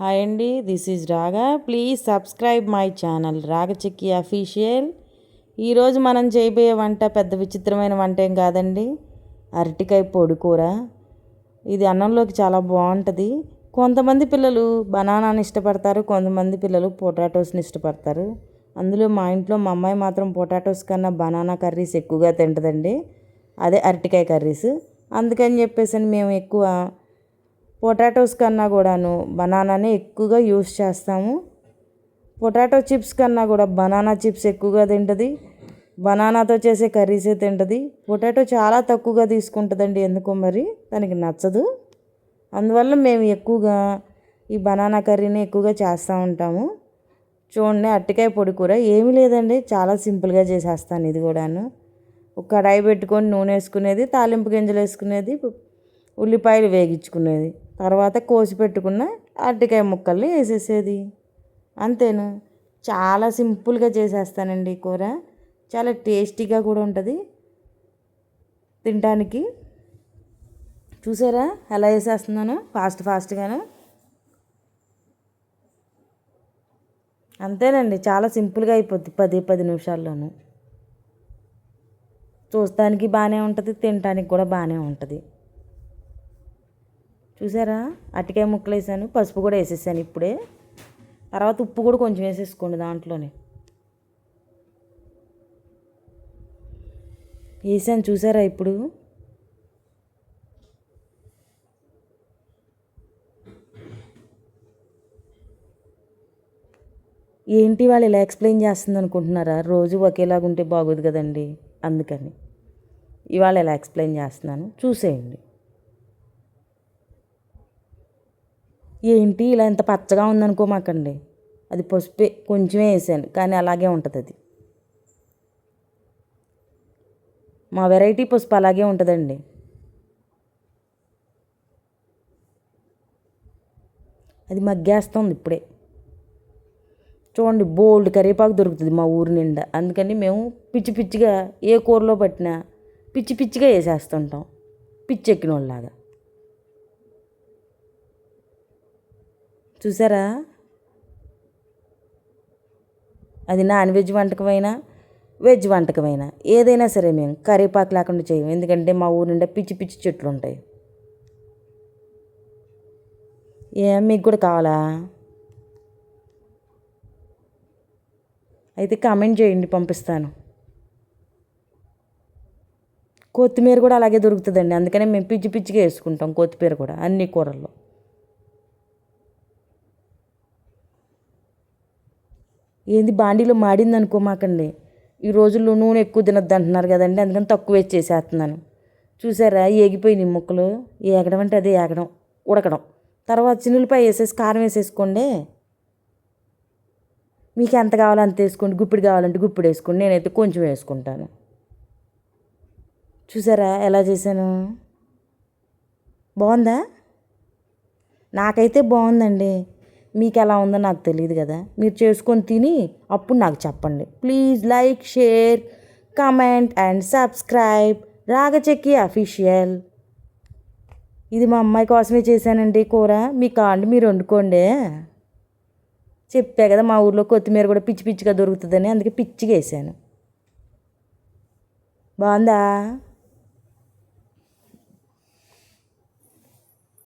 Hi అండి this is Raga. Please subscribe my channel Ragachikki official. ఈరోజు మనం చేయబోయే వంట పెద్ద విచిత్రమైన వంట ఏం కాదండి అరటికాయ పొడి కూర. ఇది అన్నంలోకి చాలా బాగుంటుంది. కొంతమంది పిల్లలు బనానాని ఇష్టపడతారు కొంతమంది పిల్లలు పొటాటోస్ని ఇష్టపడతారు. అందులో మా ఇంట్లో మా అమ్మాయి మాత్రం పొటాటోస్ కన్నా బనానా కర్రీస్ ఎక్కువగా తింటుందండి. అదే అరటికాయ కర్రీస్. అందుకని చెప్పేసి మేము ఎక్కువ పొటాటోస్ కన్నా కూడాను బనానానే ఎక్కువగా యూస్ చేస్తాము. పొటాటో చిప్స్ కన్నా కూడా బనానా చిప్స్ ఎక్కువగా తింటుంది. బనానాతో చేసే కర్రీసే తింటుంది. పొటాటో చాలా తక్కువగా తీసుకుంటుందండి. ఎందుకో మరి? తనకి నచ్చదు. అందువల్ల మేము ఎక్కువగా ఈ బనానా కర్రీని ఎక్కువగా చేస్తూ ఉంటాము. చూడండి అట్టికాయ పొడి కూర ఏమీ లేదండి. చాలా సింపుల్గా చేసేస్తాను ఇది కూడాను. ఒక కడాయి పెట్టుకొని నూనె వేసుకునేది తాలింపు గింజలు వేసుకునేది ఉల్లిపాయలు వేగించుకునేది. తర్వాత కోసి పెట్టుకున్న అరటికాయ ముక్కల్ని వేసేసేది. అంతేను. చాలా సింపుల్గా చేసేస్తానండి కూర. చాలా టేస్టీగా కూడా ఉంటుంది. తినడానికి చూసారా? ఎలా వేసేస్తున్నాను ఫాస్ట్ ఫాస్ట్గాను. అంతేనండి. చాలా సింపుల్గా అయిపోద్ది పది పది నిమిషాల్లోనూ. చూస్తానికి బాగానే ఉంటుంది తినడానికి కూడా బాగానే ఉంటుంది. చూసారా? అటికాయ ముక్కలు వేసాను పసుపు కూడా వేసేసాను ఇప్పుడే. తర్వాత ఉప్పు కూడా కొంచెం వేసేసుకోండి దాంట్లోనే. వేసాను చూసారా ఇప్పుడు? ఏంటి వాళ్ళు ఇలా ఎక్స్ప్లెయిన్ చేస్తుంది అనుకుంటున్నారా? రోజు ఒకేలాగా ఉంటే బాగోదు కదండి అందుకని. ఇవాళ ఇలా ఎక్స్ప్లెయిన్ చేస్తున్నాను. చూసేయండి. ఏంటి ఇలా ఇంత పచ్చగా ఉందనుకోమాకండి అది పసుపే కొంచెమే వేసాను కానీ అలాగే ఉంటుంది అది. మా వెరైటీ పసుపు అలాగే ఉంటుందండి. అది మగ్గేస్తుంది ఇప్పుడే. చూడండి బోల్డ్ కరివేపాకు దొరుకుతుంది మా ఊరి నిండా. అందుకని మేము పిచ్చి పిచ్చిగా ఏ కూరలో పట్టినా పిచ్చి పిచ్చిగా వేసేస్తుంటాం. పిచ్చెక్కిన వాళ్ళలాగా చూసారా? అది నాన్ వెజ్ వంటకమైనా వెజ్ వంటకమైనా. ఏదైనా సరే మేము కరివేపాకు లేకుండా చేయము ఎందుకంటే మా ఊరు నిండా పిచ్చి పిచ్చి చెట్లు ఉంటాయి. ఏ మీకు కూడా కావాలా? అయితే కామెంట్ చేయండి పంపిస్తాను. కొత్తిమీర కూడా అలాగే దొరుకుతుందండి. అందుకనే మేము పిచ్చి పిచ్చిగా వేసుకుంటాం కొత్తిమీర కూడా అన్ని కూరల్లో. ఏంది బాండీలో మాడింది అనుకోమాకండి ఈ రోజుల్లో నూనె ఎక్కువ తినద్దు అంటున్నారు కదండి అందుకని తక్కువ వేసి చేసేస్తున్నాను. చూసారా ఏగిపోయినాయి ముక్కలు. ఏగడం అంటే అదే ఏగడం ఉడకడం. తర్వాత చిన్నులపై వేసేసి కారం వేసేసుకోండి. మీకు ఎంత కావాలో అంత వేసుకోండి గుప్పిడి కావాలంటే గుప్పిడి వేసుకోండి నేనైతే కొంచెం వేసుకుంటాను. చూసారా ఎలా చేశాను? బాగుందా? నాకైతే బాగుందండి. మీకు ఎలా ఉందో నాకు తెలియదు కదా. మీరు చేసుకొని తిని అప్పుడు నాకు చెప్పండి. Please like share comment and subscribe Ragachekki official ఇది మా అమ్మాయి కోసమే చేశానండి కూర. మీకు కాండి మీరు వండుకోండి. చెప్పా కదా మా ఊర్లో కొత్తిమీర కూడా పిచ్చి పిచ్చిగా దొరుకుతుందని అందుకే పిచ్చిగా వేసాను. బాగుందా?